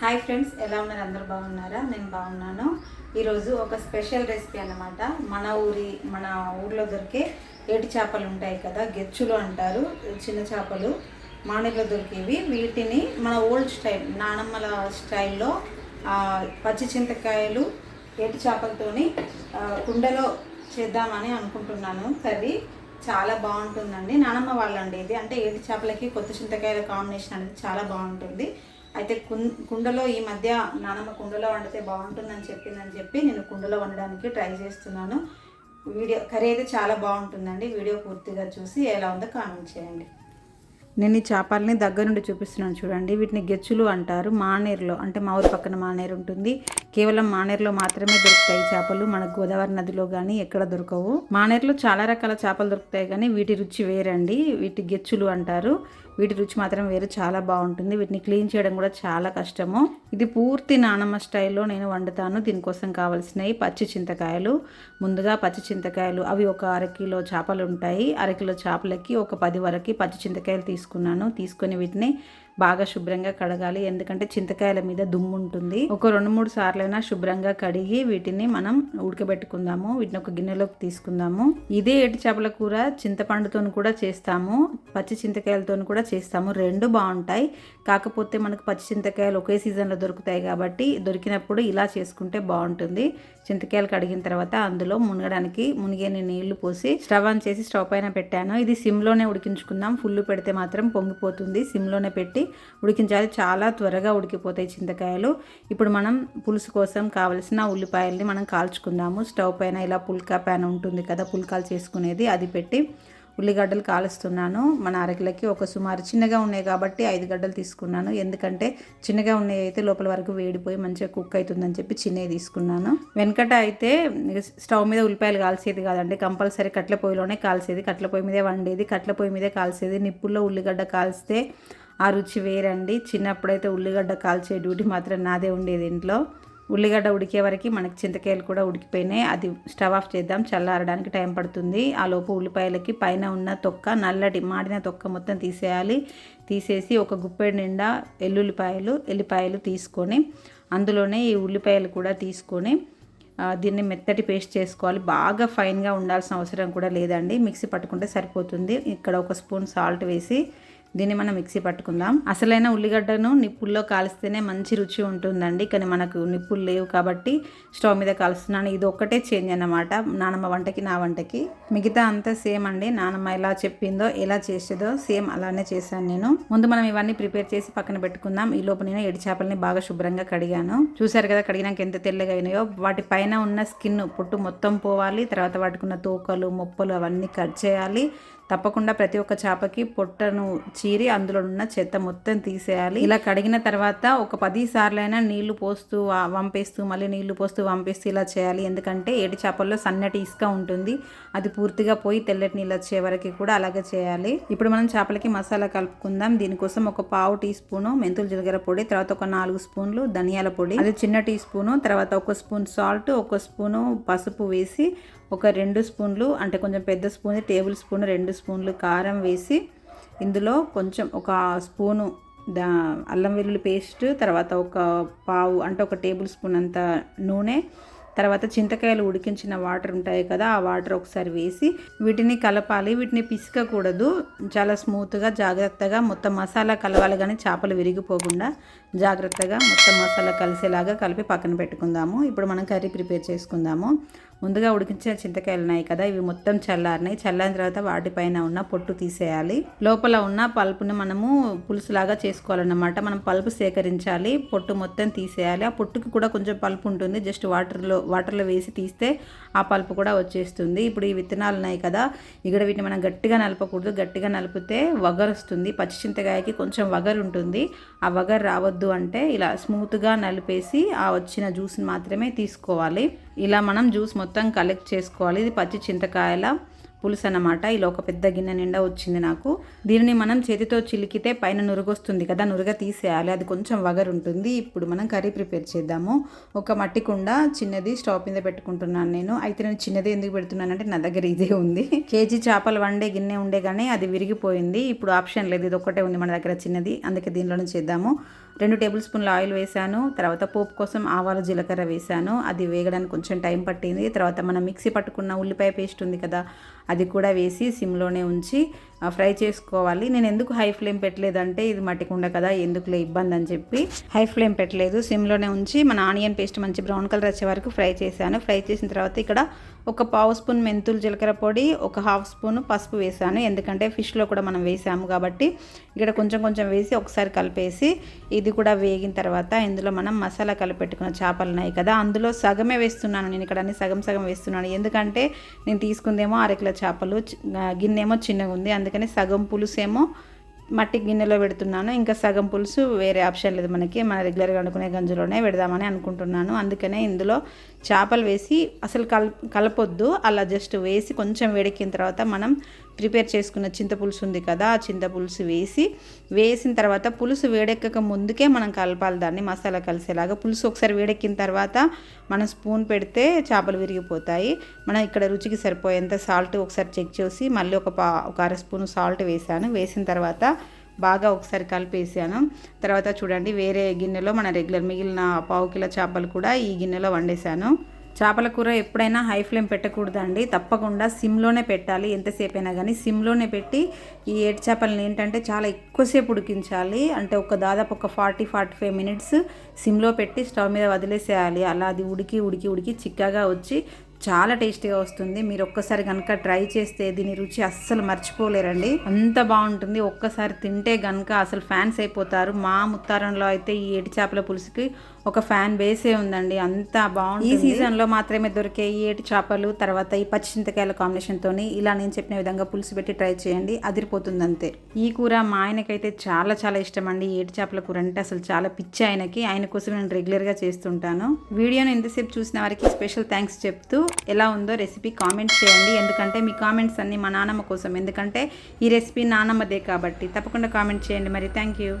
Hi friends ఎలా ఉన్నారు? అందరు బాగున్నారా? నేను బాగున్నాను. ఈరోజు ఒక స్పెషల్ రెసిపీ అనమాట మన ఊరి మన ఊర్లో దొరికే ఏటి చేపలు ఉంటాయి కదా గెచ్చులు అంటారు. చిన్న చేపలు మామిడిలో దొరికేవి. వీటిని మన ఓల్డ్ స్టైల్ నానమ్మల స్టైల్లో పచ్చి చింతకాయలు ఏటి చేపలతోని కుండలో చేద్దామని అనుకుంటున్నాను. కర్రీ చాలా బాగుంటుందండి. నానమ్మ వాళ్ళండి ఇది. అంటే ఏటి చేపలకి కొత్త చింతకాయల కాంబినేషన్ అనేది చాలా బాగుంటుంది. అయితే కుం- కుండలో ఈ మధ్య నానమ్మ కుండలో వండితే బాగుంటుందని చెప్పిందని చెప్పి నేను కుండలో వండడానికి ట్రై చేస్తున్నాను. వీడియో కర్రీ అయితే చాలా బాగుంటుందండి. వీడియో పూర్తిగా చూసి ఎలా ఉందో కామెంట్ చేయండి. నేను ఈ చేపల్ని దగ్గర నుండి చూపిస్తున్నాను చూడండి. వీటిని గెచ్చులు అంటారు. మానేరులో అంటే మా ఊరి పక్కన మానేరు ఉంటుంది. కేవలం మానేరులో మాత్రమే దొరుకుతాయి చేపలు. మన గోదావరి నదిలో కానీ ఎక్కడ దొరకవు. మానేరులో చాలా రకాల చేపలు దొరుకుతాయి కానీ వీటి రుచి వేరండి. వీటి గెచ్చులు అంటారు. వీటి రుచి మాత్రం వేరే చాలా బాగుంటుంది. వీటిని క్లీన్ చేయడం కూడా చాలా కష్టము. ఇది పూర్తి నానమ్మ స్టైల్లో నేను వండుతాను. దీనికోసం కావాల్సినవి పచ్చి చింతకాయలు. ముందుగా పచ్చి చింతకాయలు అవి ఒక అరకిలో చేపలు ఉంటాయి. అరకిలో చేపలకి ఒక పది వరకు పచ్చి చింతకాయలు తీసుకున్నాను. తీసుకొని వీటిని బాగా శుభ్రంగా కడగాలి. ఎందుకంటే చింతకాయల మీద దుమ్ము ఉంటుంది. ఒక రెండు మూడు సార్లైనా శుభ్రంగా కడిగి వీటిని మనం ఉడకబెట్టుకుందాము. వీటిని ఒక గిన్నెలోకి తీసుకుందాము. ఇదే ఏటి చేపల కూర? చింతపండుతో కూడా చేస్తాము. పచ్చి చింతకాయలతో కూడా చేస్తాము. రెండు బాగుంటాయి. కాకపోతే మనకు పచ్చి చింతకాయలు ఒకే సీజన్లో దొరుకుతాయి కాబట్టి దొరికినప్పుడు ఇలా చేసుకుంటే బాగుంటుంది. చింతకాయలు కడిగిన తర్వాత అందులో మునగడానికి మునిగేని నీళ్ళు పోసి స్టవ్ ఆన్ చేసి స్టవ్ పైన పెట్టాను. ఇది సిమ్లోనే ఉడికించుకుందాం. ఫుల్ పెడితే మాత్రం పొంగిపోతుంది. సిమ్లోనే పెట్టి ఉడికించాలి. చాలా త్వరగా ఉడికిపోతాయి చింతకాయలు. ఇప్పుడు మనం పులుసు కోసం కావలసిన ఉల్లిపాయల్ని మనం కాల్చుకుందాము. స్టవ్ పైన ఇలా పుల్కా ప్యాన్ ఉంటుంది కదా పుల్కాలు చేసుకునేది. అది పెట్టి ఉల్లిగడ్డలు కాలుస్తున్నాను. మన అరకిలకి ఒక సుమారు చిన్నగా ఉన్నాయి కాబట్టి ఐదు గడ్డలు తీసుకున్నాను. ఎందుకంటే చిన్నగా ఉన్నాయి అయితే లోపల వరకు వేడిపోయి మంచిగా కుక్ అవుతుందని చెప్పి చిన్నవి తీసుకున్నాను. వెనకట అయితే స్టవ్ మీద ఉల్లిపాయలు కాల్చేది కాదండి. కంపల్సరీ కట్ల పొయ్యిలోనే కాల్చేది. కట్ల పొయ్యి మీదే వండేది. కట్ల పొయ్యి మీదే కాల్చేది. నిప్పుల్లో ఉల్లిగడ్డ కాల్స్తే ఆ రుచి వేరండి. చిన్నప్పుడైతే ఉల్లిగడ్డ కాల్చే డ్యూటీ మాత్రం నాదే ఉండేది ఇంట్లో. ఉల్లిగడ్డ ఉడికే వరకు మనకి చింతకాయలు కూడా ఉడికిపోయినాయి. అది స్టవ్ ఆఫ్ చేద్దాం. చల్లారడానికి టైం పడుతుంది. ఆ లోపు ఉల్లిపాయలకి పైన ఉన్న తొక్క నల్లటి మాడిన తొక్క మొత్తం తీసేయాలి. తీసేసి ఒక గుప్పెడు నిండా ఎల్లుల్లిపాయలు ఎల్లిపాయలు తీసుకొని అందులోనే ఈ ఉల్లిపాయలు కూడా తీసుకొని దీన్ని మెత్తటి పేస్ట్ చేసుకోవాలి. బాగా ఫైన్గా ఉండాల్సిన అవసరం కూడా లేదండి. మిక్సీ పట్టుకుంటే సరిపోతుంది. ఇక్కడ ఒక స్పూన్ సాల్ట్ వేసి దీన్ని మనం మిక్సీ పట్టుకుందాం. అసలైన ఉల్లిగడ్డను నిప్పుల్లో కాలిస్తేనే మంచి రుచి ఉంటుందండి. కానీ మనకు నిప్పులు లేవు కాబట్టి స్టవ్ మీద కాలుస్తున్నాను. ఇది ఒక్కటే చేంజ్ అన్నమాట. నానమ్మ వంటకి నా వంటకి. మిగతా అంతా సేమ్ అండి. నానమ్మ ఎలా చెప్పిందో ఎలా చేసేదో సేమ్ అలానే చేశాను నేను. ముందు మనం ఇవన్నీ ప్రిపేర్ చేసి పక్కన పెట్టుకుందాం. ఈ లోపు నేను ఎడి చేపలని బాగా శుభ్రంగా కడిగాను. చూసారు కదా కడిగినాక ఎంత తెల్లగా అయినాయో. వాటి పైన ఉన్న స్కిన్ పొట్టు మొత్తం పోవాలి. తర్వాత వాటికి ఉన్న తోకలు మొప్పలు అవన్నీ కట్ చేయాలి. తప్పకుండా ప్రతి ఒక్క చేపకి పొట్టను చీరి అందులో ఉన్న చెత్త మొత్తం తీసేయాలి. ఇలా కడిగిన తర్వాత ఒక పది సార్లైనా నీళ్ళు పోస్తూ వంపేస్తూ మళ్ళీ నీళ్ళు పోస్తూ వంపేస్తూ ఇలా చేయాలి. ఎందుకంటే ఏటి చేపల్లో సన్నటి ఇసుక ఉంటుంది. అది పూర్తిగా పోయి తెల్లటి నీళ్ళు వచ్చే వరకు కూడా అలాగే చేయాలి. ఇప్పుడు మనం చేపలకి మసాలా కలుపుకుందాం. దీనికోసం ఒక పావు టీ స్పూను మెంతులు జీలకర్ర పొడి తర్వాత ఒక నాలుగు స్పూన్లు ధనియాల పొడి అది చిన్న టీ స్పూను తర్వాత ఒక స్పూన్ సాల్ట్ ఒక స్పూను పసుపు వేసి ఒక రెండు స్పూన్లు అంటే కొంచెం పెద్ద స్పూన్ టేబుల్ స్పూన్ రెండు స్పూన్లు కారం వేసి ఇందులో కొంచెం ఒక స్పూను దా అల్లం వెల్లుల్లి పేస్ట్ తర్వాత ఒక పావు అంటే ఒక టేబుల్ స్పూన్ అంత నూనె తర్వాత చింతకాయలు ఉడికించిన వాటర్ ఉంటాయి కదా ఆ వాటర్ ఒకసారి వేసి వీటిని కలపాలి. వీటిని పిసుకకూడదు. చాలా స్మూత్గా జాగ్రత్తగా మొత్తం మసాలా కలవాలి కానీ చేపలు విరిగిపోకుండా జాగ్రత్తగా మొత్తం మసాలా కలిసేలాగా కలిపి పక్కన పెట్టుకుందాము. ఇప్పుడు మనం కర్రీ ప్రిపేర్ చేసుకుందాము. ముందుగా ఉడికించిన చింతకాయలు ఉన్నాయి కదా ఇవి మొత్తం చల్లారినాయి. చల్లారిన తర్వాత వాటిపైన ఉన్న పొట్టు తీసేయాలి. లోపల ఉన్న పల్పుని మనము పులుసులాగా చేసుకోవాలన్నమాట. మనం పల్పు సేకరించాలి పొట్టు మొత్తం తీసేయాలి. ఆ పొట్టుకి కూడా కొంచెం పల్పు ఉంటుంది. జస్ట్ వాటర్లో వాటర్లో వేసి తీస్తే ఆ పల్పు కూడా వచ్చేస్తుంది. ఇప్పుడు ఈ విత్తనాలు ఉన్నాయి కదా ఇక్కడ వీటిని మనం గట్టిగా నలపకూడదు. గట్టిగా నలిపితే వగరు వస్తుంది. పచ్చి చింతకాయకి కొంచెం వగరు ఉంటుంది. ఆ వగరు రావద్దు అంటే ఇలా స్మూత్గా నలిపేసి ఆ వచ్చిన జ్యూస్ని మాత్రమే తీసుకోవాలి. ఇలా మనం జ్యూస్ మొత్తం మొత్తం కలెక్ట్ చేసుకోవాలి. ఇది పచ్చి చింతకాయల పులుసు అన్నమాట. ఇలా ఒక పెద్ద గిన్నె నిండా వచ్చింది నాకు. దీనిని మనం చేతితో చిలికితే పైన నురుగొస్తుంది కదా నురుగ తీసేయాలి. అది కొంచెం వగరు ఉంటుంది ఇప్పుడు మనం కర్రీ ప్రిపేర్ చేద్దాము. ఒక మట్టి కుండ చిన్నది స్టవ్ మీద పెట్టుకుంటున్నాను నేను. అయితే నేను చిన్నది ఎందుకు పెడుతున్నానంటే నా దగ్గర ఇదే ఉంది. కేజీ చేపలు వండే గిన్నె ఉండే కానీ అది విరిగిపోయింది. ఇప్పుడు ఆప్షన్ లేదు. ఇది ఒక్కటే ఉంది మన దగ్గర చిన్నది. అందుకే దీనిలోనే చేద్దాము. రెండు టేబుల్ స్పూన్ల ఆయిల్ వేశాను తర్వాత పోపు కోసం ఆవాలు జీలకర్ర వేశాను. అది వేగడానికి కొంచెం టైం పట్టింది. తర్వాత మనం మిక్సీ పట్టుకున్న ఉల్లిపాయ పేస్ట్ ఉంది కదా అది కూడా వేసి సిమ్లోనే ఉంచి ఫ్రై చేసుకోవాలి. నేను ఎందుకు హై ఫ్లేమ్ పెట్టలేదంటే ఇది మట్టి కుండ కదా ఎందుకులే ఇబ్బంది అని చెప్పి హై ఫ్లేమ్ పెట్టలేదు. సిమ్లోనే ఉంచి మన ఆనియన్ పేస్ట్ మంచి బ్రౌన్ కలర్ వచ్చే వరకు ఫ్రై చేశాను. ఫ్రై చేసిన తర్వాత ఇక్కడ ఒక పావు స్పూన్ మెంతులు జీలకర్ర పొడి ఒక హాఫ్ స్పూన్ పసుపు వేసాను ఎందుకంటే ఫిష్లో కూడా మనం వేసాము కాబట్టి ఇక్కడ కొంచెం కొంచెం వేసి ఒకసారి కలిపేసి ఇది కూడా వేగిన తర్వాత ఇందులో మనం మసాలా కలిపెట్టుకున్న చేపలు ఉన్నాయి కదా అందులో సగమే వేస్తున్నాను. నేను ఇక్కడ అన్ని సగం సగం వేస్తున్నాను. ఎందుకంటే నేను తీసుకుందేమో అరకిల చేపలు గిన్నెమో చిన్నగా ఉంది. అందుకని సగం పులుసేమో మట్టి గిన్నెలో పెడుతున్నాను. ఇంకా సగం పులుసు వేరే ఆప్షన్ లేదు మనకి. మన రెగ్యులర్గా వండుకునే గంజులోనే పెడదామని అనుకుంటున్నాను. అందుకనే ఇందులో చేపలు వేసి అసలు కల్ కలపొద్దు. అలా జస్ట్ వేసి కొంచెం వేడెక్కిన తర్వాత మనం ప్రిపేర్ చేసుకున్న చింతపులుసు ఉంది కదా ఆ చింతపులుసు వేసి వేసిన తర్వాత పులుసు వేడెక్కక ముందుకే మనం కలపాలి. దాన్ని మసాలా కలిసేలాగా పులుసు ఒకసారి వేడెక్కిన తర్వాత మనం స్పూన్ పెడితే చేపలు విరిగిపోతాయి. మనం ఇక్కడ రుచికి సరిపోయేంత సాల్ట్ ఒకసారి చెక్ చేసి మళ్ళీ ఒక పా ఒక అర స్పూన్ సాల్ట్ వేసాను. వేసిన తర్వాత బాగా ఒకసారి కలిపేసాను. తర్వాత చూడండి వేరే గిన్నెలో మన రెగ్యులర్ మిగిలిన పావు కిలో చేపలు కూడా ఈ గిన్నెలో వండేసాను. చేపల కూర ఎప్పుడైనా హై ఫ్లేమ్ పెట్టకూడదండి. తప్పకుండా సిమ్లోనే పెట్టాలి. ఎంతసేపు అయినా కానీ సిమ్లోనే పెట్టి ఈ ఏడు చేపలని ఏంటంటే చాలా ఎక్కువసేపు ఉడికించాలి. అంటే ఒక దాదాపు ఒక ఫార్టీ ఫార్టీ ఫైవ్ మినిట్స్ సిమ్లో పెట్టి స్టవ్ మీద వదిలేసేయాలి. అలా అది ఉడికి ఉడికి ఉడికి చిక్కగా వచ్చి చాలా టేస్టీగా వస్తుంది. మీరు ఒక్కసారి కనుక ట్రై చేస్తే దీని రుచి అస్సలు మర్చిపోలేరండి. అంత బాగుంటుంది. ఒక్కసారి తింటే కనుక అసలు ఫ్యాన్స్ అయిపోతారు. మా ముత్తారంలో అయితే ఈ ఏటి చేపల పులుసుకి ఒక ఫ్యాన్ బేసే ఉందండి. అంత బాగుంటుంది. ఈ సీజన్లో మాత్రమే దొరికే ఈ ఏటి చేపలు తర్వాత ఈ పచ్చి చింతకాయల కాంబినేషన్తోని ఇలా నేను చెప్పిన విధంగా పులుసు పెట్టి ట్రై చేయండి. అదిరిపోతుంది అంతే ఈ కూర మా ఆయనకైతే చాలా చాలా ఇష్టం అండి ఏటి చేపల కూర అంటే అసలు చాలా పిచ్చి ఆయనకి. ఆయన కోసం నేను రెగ్యులర్గా చేస్తుంటాను. వీడియోని ఎంతసేపు చూసిన వారికి స్పెషల్ థ్యాంక్స్ చెప్తూ ఎలా ఉందో రెసిపీ కామెంట్ చేయండి. ఎందుకంటే మీ కామెంట్స్ అన్ని మా నాన్నమ్మ కోసం. ఎందుకంటే ఈ రెసిపీ నాన్నమ్మదే కాబట్టి. తప్పకుండా కామెంట్ చేయండి. మరి థ్యాంక్ యూ